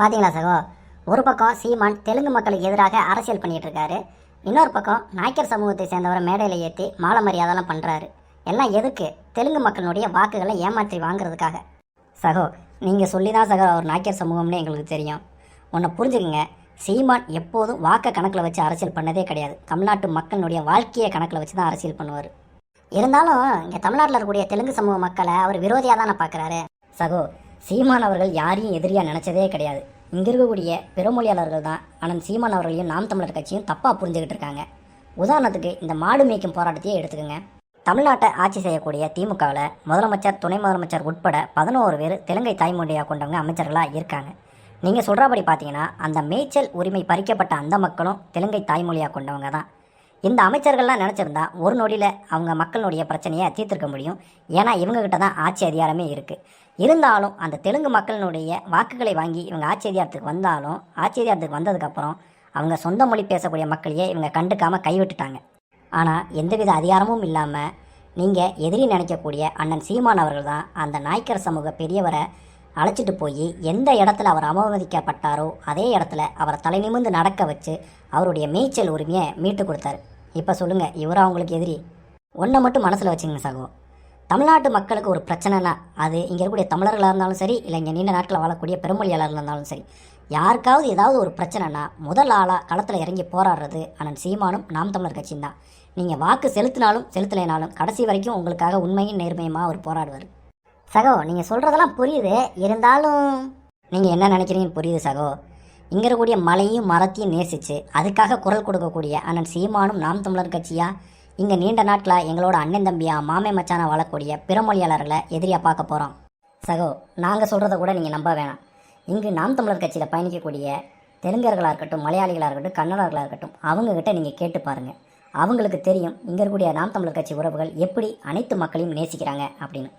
பார்த்தீங்களா சகோ? ஒரு பக்கம் சீமான் தெலுங்கு மக்களுக்கு எதிராக அரசியல் பண்ணிட்டு இருக்காரு இன்னொரு பக்கம் நாய்க்கர் சமூகத்தை சேர்ந்தவரை மேடையில் ஏற்றி மாலை மரியாதைலாம் பண்ணுறாரு எல்லாம் எதுக்கு? தெலுங்கு மக்களுடைய வாக்குகளை ஏமாற்றி வாங்குறதுக்காக. சகோ நீங்கள் சொல்லி தான் சகோ அவர் நாய்க்கர் சமூகம்னு எங்களுக்கு தெரியும். உன்னை புரிஞ்சுக்குங்க. சீமான் எப்போதும் வாக்கை கணக்கில் வச்சு அரசியல் பண்ணதே கிடையாது. தமிழ்நாட்டு மக்களுடைய வாழ்க்கையை கணக்கில் வச்சு தான் அரசியல் பண்ணுவார். இருந்தாலும் இங்கே தமிழ்நாட்டில் இருக்கக்கூடிய தெலுங்கு சமூக மக்களை அவர் விரோதியாக தானே பார்க்குறாரு சகோ சீமான் அவர்கள் யாரையும் எதிரியாக நினச்சதே கிடையாது. இங்கே இருக்கக்கூடிய பிறமொழியாளர்கள் தான் ஆனால் சீமான் அவர்களையும் நாம் தமிழர் கட்சியும் தப்பாக புரிஞ்சுக்கிட்டு இருக்காங்க. உதாரணத்துக்கு இந்த மாடு மேய்க்கும் போராட்டத்தையே எடுத்துக்கோங்க. தமிழ்நாட்டை ஆட்சி செய்யக்கூடிய திமுகவில் முதலமைச்சர் துணை முதலமைச்சர் உட்பட பதினோரு பேர் தெலுங்கை தாய்மொழியாக கொண்டவங்க அமைச்சர்களாக இருக்காங்க. நீங்கள் சொல்கிறபடி பார்த்தீங்கன்னா அந்த மேய்ச்சல் உரிமை பறிக்கப்பட்ட அந்த மக்களும் தெலுங்கை தாய்மொழியாக கொண்டவங்க தான். இந்த அமைச்சர்கள்லாம் நினச்சிருந்தா ஒரு நொடியில் அவங்க மக்களுடைய பிரச்சனையை தீர்த்திருக்க முடியும். ஏன்னா இவங்ககிட்ட தான் ஆட்சி அதிகாரமே இருக்குது இருந்தாலும் அந்த தெலுங்கு மக்களினுடைய வாக்குகளை வாங்கி இவங்க ஆட்சி அதிகாரத்துக்கு வந்தாலும் ஆட்சி அதிகாரத்துக்கு வந்ததுக்கப்புறம் அவங்க சொந்த மொழி பேசக்கூடிய மக்களையே இவங்க கண்டுக்காமல் கைவிட்டுட்டாங்க. ஆனால் எந்தவித அதிகாரமும் இல்லாமல் நீங்கள் எதிரி நினைக்கக்கூடிய அண்ணன் சீமான் அவர்கள் தான் அந்த நாய்க்கர் சமூக பெரியவரை அழைச்சிட்டு போய் எந்த இடத்துல அவர் அவமதிக்கப்பட்டாரோ அதே இடத்துல அவரை தலை நிமிர்ந்து நடக்க வச்சு அவருடைய மேய்ச்சல் உரிமையை மீட்டு கொடுத்தாரு. இப்போ சொல்லுங்கள் இவரா அவங்களுக்கு எதிரி? ஒன்றை மட்டும் மனசில் வச்சுங்க சகோ. தமிழ்நாட்டு மக்களுக்கு ஒரு பிரச்சனைனா அது இங்கே இருக்கக்கூடிய தமிழர்களாக இருந்தாலும் சரி இல்லை இங்கே நீண்ட நாட்களில் வாழக்கூடிய பெருமொழியாளர்கள் இருந்தாலும் சரி யாருக்காவது ஏதாவது ஒரு பிரச்சனைனா முதல் ஆளாக களத்தில் இறங்கி போராடுறது அண்ணன் சீமானும் நாம் தமிழர் கட்சியும் தான். நீங்கள் வாக்கு செலுத்தினாலும் செலுத்தலைனாலும் கடைசி வரைக்கும் உங்களுக்காக உண்மையும் நேர்மையுமா அவர் போராடுவார். சகோ நீங்கள் சொல்கிறதெல்லாம் புரியுது. இருந்தாலும் நீங்கள் என்ன நினைக்கிறீங்கன்னு புரியுது சகோ. இங்கே இருக்கக்கூடிய மலையும் மரத்தையும் நேசித்து அதுக்காக குரல் கொடுக்கக்கூடிய அண்ணன் சீமானும் நாம் தமிழர் கட்சியாக இங்கே நீண்ட நாட்களாக எங்களோட அண்ணன் தம்பியா மாமே மச்சானா வாழக்கூடிய பிறமொழியாளர்களை எதிரியாக பார்க்க போகிறோம் சகோ நாங்கள் சொல்கிறத கூட நீங்கள் நம்ப வேணாம். இங்கு நாம் தமிழர் கட்சியில் பயணிக்கக்கூடிய தெலுங்கர்களாக இருக்கட்டும் மலையாளிகளாக இருக்கட்டும் கன்னடர்களாக இருக்கட்டும் அவங்கக்கிட்ட நீங்கள் கேட்டு பாருங்கள் அவங்களுக்கு தெரியும் இங்கே இருக்கக்கூடிய நாம் தமிழர் கட்சி உறவுகள் எப்படி அனைத்து மக்களையும் நேசிக்கிறாங்க அப்படின்னு.